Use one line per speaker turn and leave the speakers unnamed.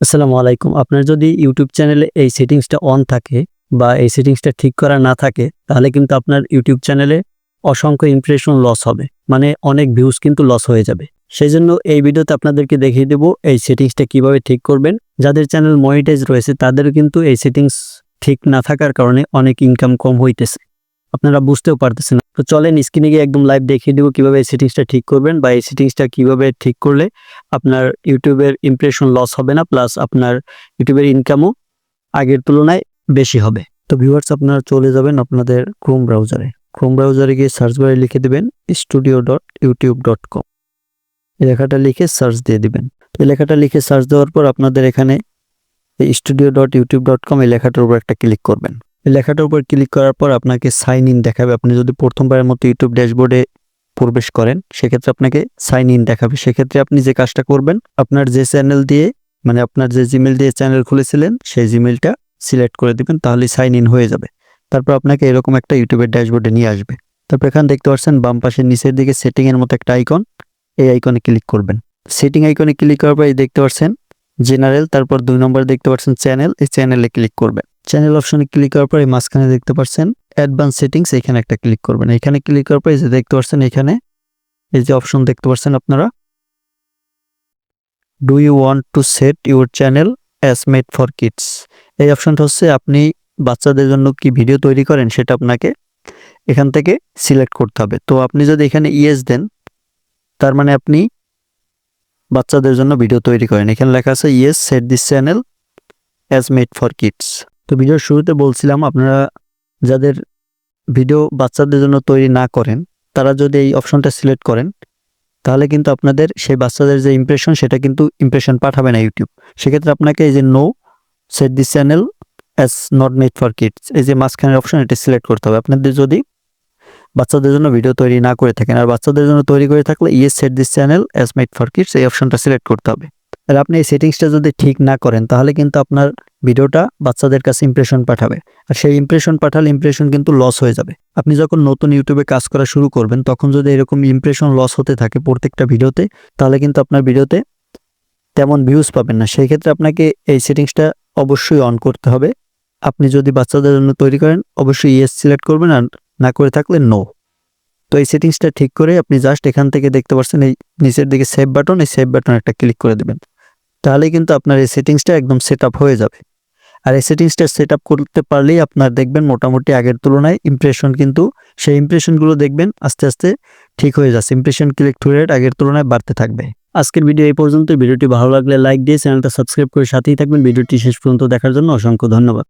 আসসালামু আলাইকুম। আপনার যদি ইউটিউব চ্যানেলে এই সেটিংসটা অন থাকে বা এই সেটিংসটা ঠিক করা না থাকে, তাহলে কিন্তু আপনার ইউটিউব চ্যানেলে অসংখ্য ইমপ্রেশন লস হবে। মানে অনেক ভিউজ কিন্তু লস হয়ে যাবে। সেই জন্য এই ভিডিওতে আপনাদেরকে দেখিয়ে দেব এই সেটিংসটা কীভাবে ঠিক করবেন। যাদের চ্যানেল মনিটাইজ রয়েছে তাদের কিন্তু এই সেটিংস ঠিক না থাকার কারণে অনেক ইনকাম কম হইতেছে। আপনারা বুঝতেও পারতেছেন। তো চলেন স্ক্রিনে গিয়ে একদম লাইভ দেখিয়ে দেবো কীভাবে এই সেটিংসটা ঠিক করবেন বা এই সেটিংসটা কীভাবে ঠিক করলে আপনার ইউটিউবের ইমপ্রেশন লস হবে না প্লাস আপনার ইউটিউবের ইনকামও আগের তুলনায় বেশি হবে। তো ভিউয়ার্স আপনারা চলে যাবেন আপনাদের ক্রোম ব্রাউজারে ক্রোম ব্রাউজারে গিয়ে সার্চ বারে লিখে দেবেন studio dot YouTube dot com এই লেখাটা লিখে সার্চ দিয়ে দিবেন। এই লেখাটা লিখে সার্চ দেওয়ার পর আপনাদের এখানে studio dot YouTube dot com এই লেখাটার উপর একটা ক্লিক করবেন। লেখাটার উপর ক্লিক করার পর আপনাকে সাইন ইন দেখাবে। আপনি যদি প্রথমবারের মতো ইউটিউব ড্যাশবোর্ডে প্রবেশ করেন, সেক্ষেত্রে আপনাকে সাইন ইন দেখাবে। সেক্ষেত্রে আপনি যে কাজটা করবেন, আপনার যে চ্যানেল দিয়ে মানে আপনার যে জিমেল দিয়ে চ্যানেল খুলেছিলেন, সেই জিমেলটা সিলেক্ট করে দিবেন তাহলে সাইন ইন হয়ে যাবে। তারপর আপনাকে এরকম একটা ইউটিউবের ড্যাশবোর্ডে নিয়ে আসবে। তারপর এখানে দেখতে পাচ্ছেন, বাম পাশের নিচের দিকে সেটিংয়ের মতো একটা আইকন এই আইকনে ক্লিক করবেন। সেটিং আইকনে ক্লিক করার পর এই দেখতে পাচ্ছেন জেনারেল তারপর দুই নম্বর দেখতে পাচ্ছেন চ্যানেল এই চ্যানেলে ক্লিক করবেন। চ্যানেল অপশনে ক্লিক করার পর মাঝখানে দেখতে পাচ্ছেন অ্যাডভান্স সেটিংস এখানে একটা ক্লিক করবেন। এখানে ক্লিক করার পর যে দেখতে পাচ্ছেন এখানে, এই যে অপশন দেখতে পাচ্ছেন আপনারা do you want to set your channel as made for kids এই অপশনটা হচ্ছে আপনি বাচ্চাদের জন্য কি ভিডিও তৈরি করেন সেটা আপনাকে এখান থেকে সিলেক্ট করতে হবে। তো আপনি যদি এখানে ইয়েস দেন, তার মানে আপনি বাচ্চাদের জন্য ভিডিও তৈরি করেন। এখানে লেখা আছে yes set this channel as made for kids তো ভিডিওর শুরুতে বলছিলাম, আপনারা যাদের ভিডিও বাচ্চাদের জন্য তৈরি না করেন, তারা যদি এই অপশনটা সিলেক্ট করেন, তাহলে কিন্তু আপনাদের সেই বাচ্চাদের যে ইমপ্রেশন সেটা কিন্তু ইমপ্রেশন পাঠাবে না ইউটিউব সেক্ষেত্রে আপনাকে এই যে no set this channel as not made for kids এই যে মাঝখানের অপশন এটা সিলেক্ট করতে হবে। আপনাদের যদি বাচ্চাদের জন্য ভিডিও তৈরি না করে থাকেন, আর বাচ্চাদের জন্য তৈরি করে থাকলে yes set this channel as made for kids এই অপশনটা সিলেক্ট করতে হবে। আর আপনি এই সেটিংসটা যদি ঠিক না করেন, তাহলে কিন্তু আপনার ভিডিওটা বাচ্চাদের কাছে ইমপ্রেশন পাঠাবে। আর সেই ইমপ্রেশন পাঠালে ইমপ্রেশন কিন্তু লস হয়ে যাবে। আপনি যখন নতুন ইউটিউবে কাজ করা শুরু করবেন, তখন যদি এরকম ইমপ্রেশন লস হতে থাকে প্রত্যেকটা ভিডিওতে, তাহলে কিন্তু আপনার ভিডিওতে তেমন ভিউজ পাবেন না। সেই ক্ষেত্রে আপনাকে এই সেটিংসটা অবশ্যই অন করতে হবে। আপনি যদি বাচ্চাদের জন্য তৈরি করেন, অবশ্যই ইয়েস সিলেক্ট করবেন আর না করে থাকলে নো তো এই সেটিংসটা ঠিক করে আপনি জাস্ট এখান থেকে দেখতে পাচ্ছেন, এই নিচের দিকে সেভ বাটন এই সেভ বাটন একটা ক্লিক করে দেবেন। তাহলে কিন্তু আপনার এই সেটিংসটা একদম সেট হয়ে যাবে। আর এই সেটিংসটা সেট করতে পারলেই আপনার দেখবেন মোটামুটি আগের তুলনায় ইমপ্রেশন কিন্তু সেই ইমপ্রেশনগুলো দেখবেন আস্তে আস্তে ঠিক হয়ে যাচ্ছে। ইমপ্রেশন ক্লিক টু রেট আগের তুলনায় বাড়তে থাকবে। আজকের ভিডিও এই পর্যন্ত ভিডিওটি ভালো লাগলে লাইক দিয়ে চ্যানেলটা সাবস্ক্রাইব করে সাথেই থাকবেন। ভিডিওটি শেষ পর্যন্ত দেখার জন্য অসংখ্য ধন্যবাদ।